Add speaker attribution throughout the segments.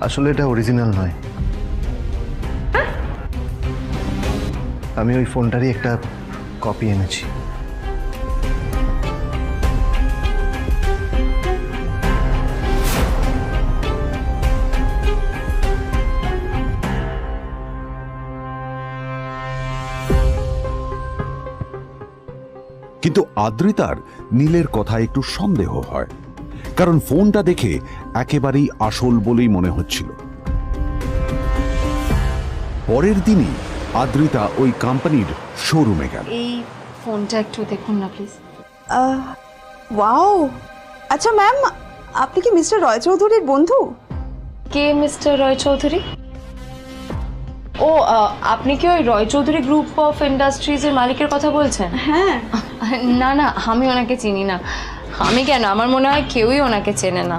Speaker 1: আসলে এটা অরিজিনাল নয়। আমি ওই ফোনটারই একটা কপি এনেছি।
Speaker 2: কিন্তু আদ্রিতার নীলের কথা একটু সন্দেহ হয়। কারণ ফোনটা দেখে একেবারেই আসল বলেই মনে হচ্ছিল। পরের দিনই আদ্রিতা ওই কোম্পানির শোরুমে গেল।
Speaker 3: এই ফোনটা একটু দেখুন না প্লিজ।
Speaker 4: ওয়াও! আচ্ছা ম্যাম আপনি কি মিস্টার রয় চৌধুরীর বন্ধু?
Speaker 3: কে মিস্টার রয় চৌধুরী? ও আপনি কি ওই রয় চৌধুরী গ্রুপ অফ ইন্ডাস্ট্রিজের মালিকের কথা বলছেন?
Speaker 4: হ্যাঁ।
Speaker 3: না না আমি ওনাকে চিনি না। আমি কেন? আমার মনে হয় কেউই ওনাকে চেনে না।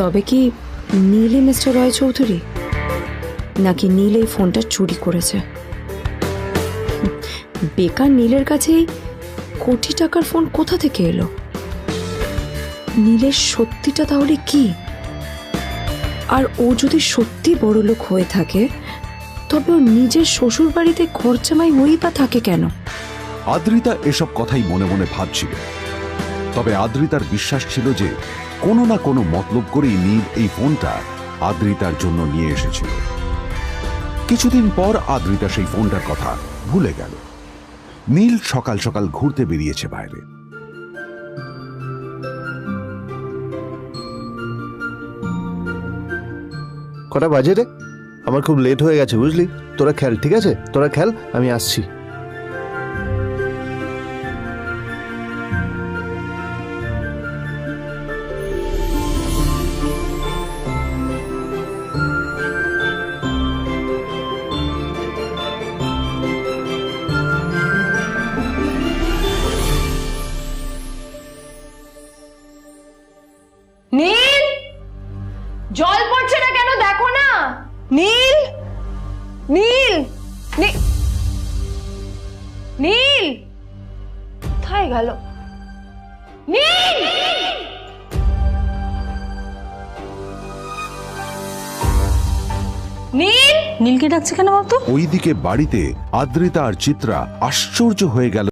Speaker 5: তবে কি নীলই মিস্টার রয় চৌধুরী? নাকি নীল এই ফোনটা চুরি করেছে? বেকার নীলের কাছে কোটি টাকার ফোন কোথা থেকে এলো? নীলের সত্যিটা তাহলে কি? আর ও যদি সত্যি বড় লোক হয়ে থাকে, তবে ও নিজের শ্বশুর বাড়িতে খরচামাই হই বা থাকে কেন?
Speaker 2: আদ্রিতা এসব কথাই মনে মনে ভাবছিল। তবে আদ্রিতার বিশ্বাস ছিল যে কোনো না কোনো মতলব করেই নীল এই ফোনটা আদ্রিতার জন্য নিয়ে এসেছিল। কিছুদিন পর আদ্রিতা সেই ফোনটার কথা ভুলে গেল। নীল সকাল সকাল ঘুরতে বেরিয়েছে বাইরে।
Speaker 1: কটা বাজে রে? আমার খুব লেট হয়ে গেছে, বুঝলি? তোরা খেল, ঠিক আছে? তোরা খেল, আমি আসছি।
Speaker 3: জল পড়ছে না কেন দেখো না। নীল নীল নীল। কোথায় গেল? নীল! নীল!
Speaker 6: নীলকে ডাকছে কেন বলতো?
Speaker 2: ওইদিকে বাড়িতে আদ্রিতা আর চিত্রা আশ্চর্য হয়ে গেল।